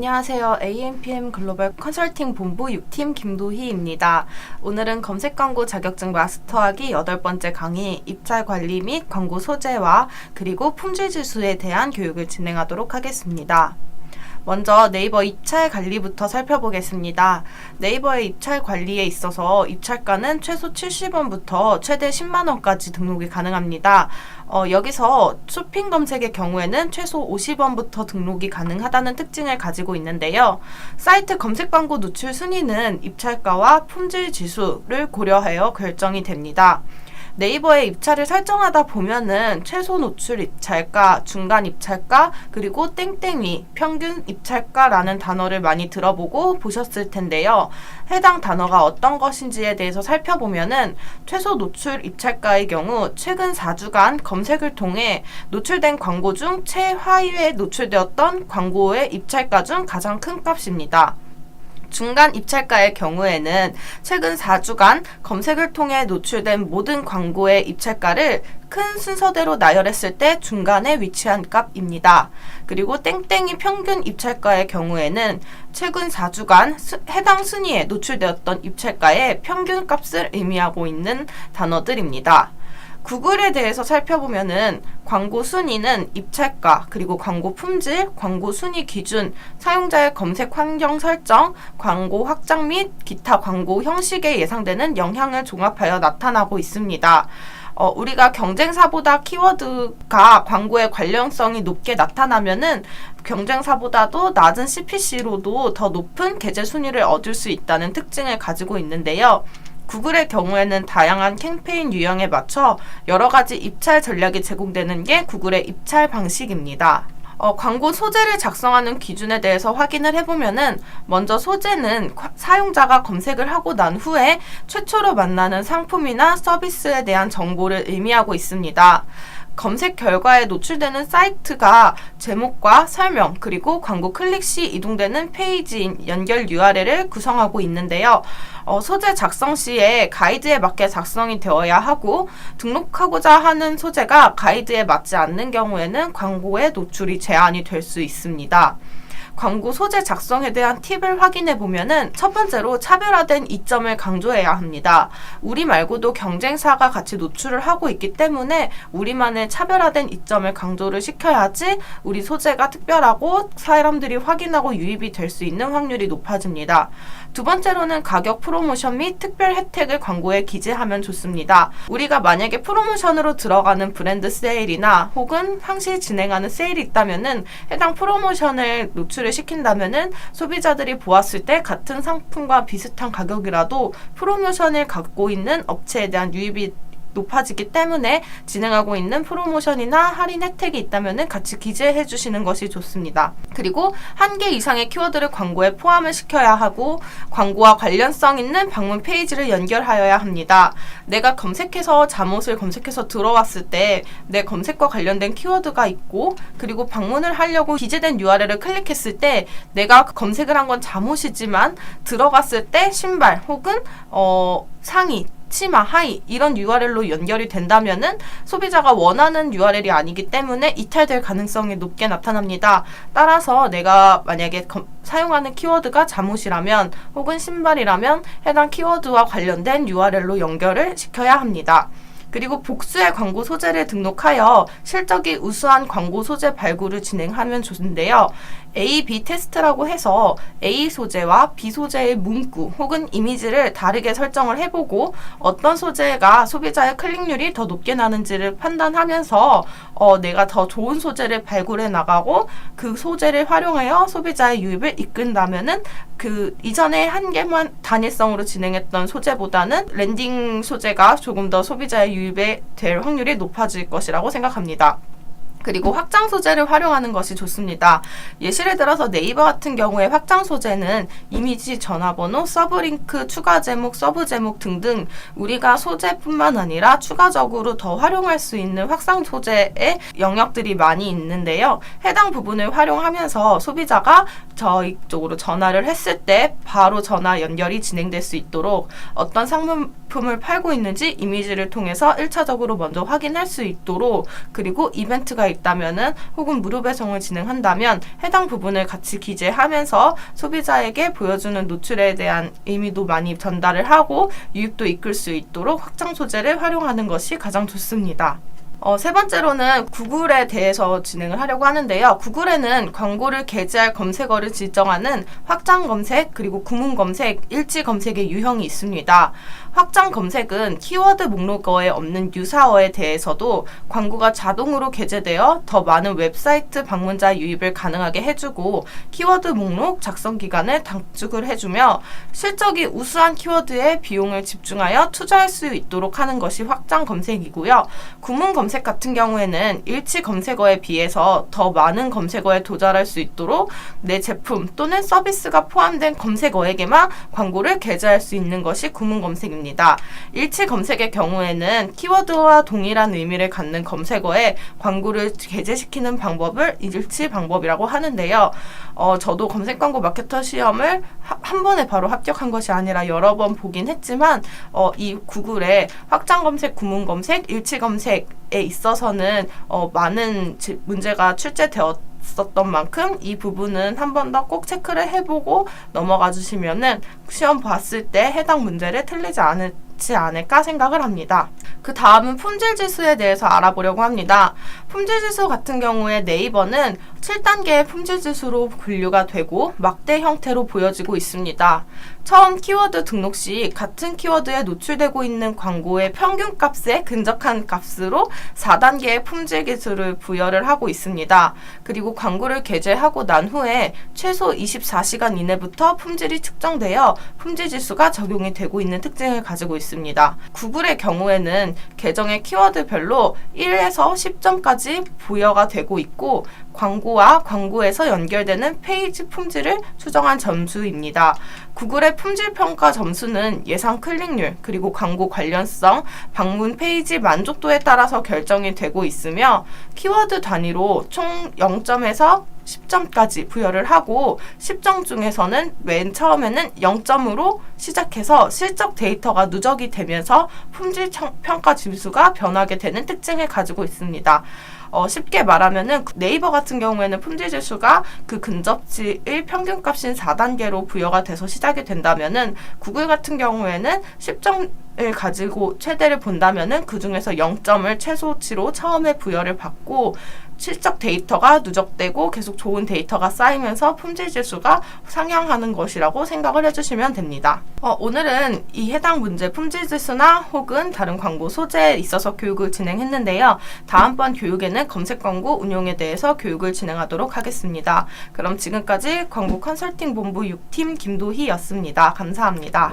안녕하세요. AMPM 글로벌 컨설팅 본부 6팀 김도희입니다. 오늘은 검색 광고 자격증 마스터하기 여덟 번째 강의 입찰 관리 및 광고 소재와 그리고 품질 지수에 대한 교육을 진행하도록 하겠습니다. 먼저 네이버 입찰 관리부터 살펴보겠습니다. 네이버의 입찰 관리에 있어서 입찰가는 최소 70원부터 최대 10만원까지 등록이 가능합니다. 어, 여기서 쇼핑 검색의 경우에는 최소 50원부터 등록이 가능하다는 특징을 가지고 있는데요. 사이트 검색 광고 노출 순위는 입찰가와 품질 지수를 고려하여 결정이 됩니다. 네이버에 입찰을 설정하다 보면은 최소 노출 입찰가, 중간 입찰가, 그리고 땡땡이, 평균 입찰가라는 단어를 많이 들어보고 보셨을 텐데요. 해당 단어가 어떤 것인지에 대해서 살펴보면은 최소 노출 입찰가의 경우 최근 4주간 검색을 통해 노출된 광고 중 최하위에 노출되었던 광고의 입찰가 중 가장 큰 값입니다. 중간 입찰가의 경우에는 최근 4주간 검색을 통해 노출된 모든 광고의 입찰가를 큰 순서대로 나열했을 때 중간에 위치한 값입니다. 그리고 땡땡이 평균 입찰가의 경우에는 최근 4주간 수, 해당 순위에 노출되었던 입찰가의 평균 값을 의미하고 있는 단어들입니다. 구글에 대해서 살펴보면은 광고 순위는 입찰가, 그리고 광고 품질, 광고 순위 기준, 사용자의 검색 환경 설정, 광고 확장 및 기타 광고 형식에 예상되는 영향을 종합하여 나타나고 있습니다. 어, 우리가 경쟁사보다 키워드가 광고의 관련성이 높게 나타나면은 경쟁사보다도 낮은 CPC로도 더 높은 계제 순위를 얻을 수 있다는 특징을 가지고 있는데요. 구글의 경우에는 다양한 캠페인 유형에 맞춰 여러 가지 입찰 전략이 제공되는 게 구글의 입찰 방식입니다. 어, 광고 소재를 작성하는 기준에 대해서 확인을 해보면은 먼저 소재는 사용자가 검색을 하고 난 후에 최초로 만나는 상품이나 서비스에 대한 정보를 의미하고 있습니다. 검색 결과에 노출되는 사이트가 제목과 설명 그리고 광고 클릭 시 이동되는 페이지인 연결 URL을 구성하고 있는데요. 어, 소재 작성 시에 가이드에 맞게 작성이 되어야 하고 등록하고자 하는 소재가 가이드에 맞지 않는 경우에는 광고에 노출이 제한이 될 수 있습니다. 광고 소재 작성에 대한 팁을 확인해 보면은 첫 번째로 차별화된 이점을 강조해야 합니다. 우리 말고도 경쟁사가 같이 노출을 하고 있기 때문에 우리만의 차별화된 이점을 강조를 시켜야지 우리 소재가 특별하고 사람들이 확인하고 유입이 될 수 있는 확률이 높아집니다. 두 번째로는 가격 프로모션 및 특별 혜택을 광고에 기재하면 좋습니다. 우리가 만약에 프로모션으로 들어가는 브랜드 세일이나 혹은 항시 진행하는 세일이 있다면은 해당 프로모션을 노출을 시킨다면은 소비자들이 보았을 때 같은 상품과 비슷한 가격이라도 프로모션을 갖고 있는 업체에 대한 유입이 높아지기 때문에 진행하고 있는 프로모션이나 할인 혜택이 있다면 같이 기재해 주시는 것이 좋습니다. 그리고 한 개 이상의 키워드를 광고에 포함을 시켜야 하고 광고와 관련성 있는 방문 페이지를 연결하여야 합니다. 내가 검색해서 잠옷을 검색해서 들어왔을 때 내 검색과 관련된 키워드가 있고 그리고 방문을 하려고 기재된 URL을 클릭했을 때 내가 검색을 한 건 잠옷이지만 들어갔을 때 신발 혹은 어 상의 치마, 하이 이런 URL로 연결이 된다면은 소비자가 원하는 URL이 아니기 때문에 이탈될 가능성이 높게 나타납니다. 따라서 내가 만약에 검, 사용하는 키워드가 잠옷이라면 혹은 신발이라면 해당 키워드와 관련된 URL로 연결을 시켜야 합니다. 그리고 복수의 광고 소재를 등록하여 실적이 우수한 광고 소재 발굴을 진행하면 좋은데요. A, B 테스트라고 해서 A 소재와 B 소재의 문구 혹은 이미지를 다르게 설정을 해보고 어떤 소재가 소비자의 클릭률이 더 높게 나는지를 판단하면서 어, 내가 더 좋은 소재를 발굴해 나가고 그 소재를 활용하여 소비자의 유입을 이끈다면은 그 이전에 한 개만 단일성으로 진행했던 소재보다는 랜딩 소재가 조금 더 소비자의 유입 에될 확률이 높아질 것이라고 생각합니다. 그리고 확장 소재를 활용하는 것이 좋습니다. 예시를 들어서 네이버 같은 경우에 확장 소재는 이미지, 전화번호, 서브링크, 추가 제목, 서브 제목 등등 우리가 소재뿐만 아니라 추가적으로 더 활용할 수 있는 확장 소재의 영역들이 많이 있는데요. 해당 부분을 활용하면서 소비자가 저희 쪽으로 전화를 했을 때 바로 전화 연결이 진행될 수 있도록 어떤 상품을 팔고 있는지 이미지를 통해서 1차적으로 먼저 확인할 수 있도록 그리고 이벤트가 있다면은 혹은 무료 배송을 진행한다면 해당 부분을 같이 기재하면서 소비자에게 보여주는 노출에 대한 의미도 많이 전달을 하고 유입도 이끌 수 있도록 확장 소재를 활용하는 것이 가장 좋습니다. 어, 세 번째로는 구글에 대해서 진행을 하려고 하는데요. 구글에는 광고를 게재할 검색어를 지정하는 확장 검색, 그리고 구문 검색, 일치 검색의 유형이 있습니다. 확장 검색은 키워드 목록어에 없는 유사어에 대해서도 광고가 자동으로 게재되어 더 많은 웹사이트 방문자 유입을 가능하게 해주고 키워드 목록 작성 기간을 단축을 해주며 실적이 우수한 키워드에 비용을 집중하여 투자할 수 있도록 하는 것이 확장 검색이고요. 구문 검색 같은 경우에는 일치 검색어에 비해서 더 많은 검색어에 도달할 수 있도록 내 제품 또는 서비스가 포함된 검색어에게만 광고를 게재할 수 있는 것이 구문 검색입니다. 일치 검색의 경우에는 키워드와 동일한 의미를 갖는 검색어에 광고를 게재시키는 방법을 일치 방법이라고 하는데요. 어, 저도 검색 광고 마케터 시험을 하- 한 번에 바로 합격한 것이 아니라 여러 번 보긴 했지만 어, 이 구글의 확장 검색, 구문 검색, 일치 검색에 있어서는 어, 많은 지- 문제가 출제되었 었던 만큼 이 부분은 한 번 더 꼭 체크를 해보고 넘어가 주시면은 시험 봤을 때 해당 문제를 틀리지 않 지 않을까 생각을 합니다. 그 다음은 품질 지수에 대해서 알아보려고 합니다. 품질 지수 같은 경우에 네이버는 7단계의 품질 지수로 분류가 되고 막대 형태로 보여지고 있습니다. 처음 키워드 등록 시 같은 키워드에 노출되고 있는 광고의 평균 값에 근접한 값으로 4단계의 품질 기술을 부여를 하고 있습니다. 그리고 광고를 게재하고 난 후에 최소 24시간 이내부터 품질이 측정되어 품질 지수가 적용이 되고 있는 특징을 가지고 있습니다. 구글의 경우에는 계정의 키워드별로 1에서 10점까지 부여가 되고 있고 광고와 광고에서 연결되는 페이지 품질을 추정한 점수입니다. 구글의 품질 평가 점수는 예상 클릭률 그리고 광고 관련성, 방문 페이지 만족도에 따라서 결정이 되고 있으며 키워드 단위로 총 0점에서 10점까지 부여를 하고 10점 중에서는 맨 처음에는 0점으로 시작해서 실적 데이터가 누적이 되면서 품질 청- 평가 지수가 변하게 되는 특징을 가지고 있습니다. 어, 쉽게 말하면은 네이버 같은 경우에는 품질 지수가 그 근접지의 평균값인 4단계로 부여가 돼서 시작이 된다면은 구글 같은 경우에는 10점 을 가지고 최대를 본다면은 그 중에서 0점을 최소치로 처음에 부여를 받고 실적 데이터가 누적되고 계속 좋은 데이터가 쌓이면서 품질 지수가 상향하는 것이라고 생각을 해주시면 됩니다. 어, 오늘은 이 해당 문제 품질 지수나 혹은 다른 광고 소재에 있어서 교육을 진행했는데요. 다음번 교육에는 검색 광고 운용에 대해서 교육을 진행하도록 하겠습니다. 그럼 지금까지 광고 컨설팅 본부 6팀 김도희였습니다. 감사합니다.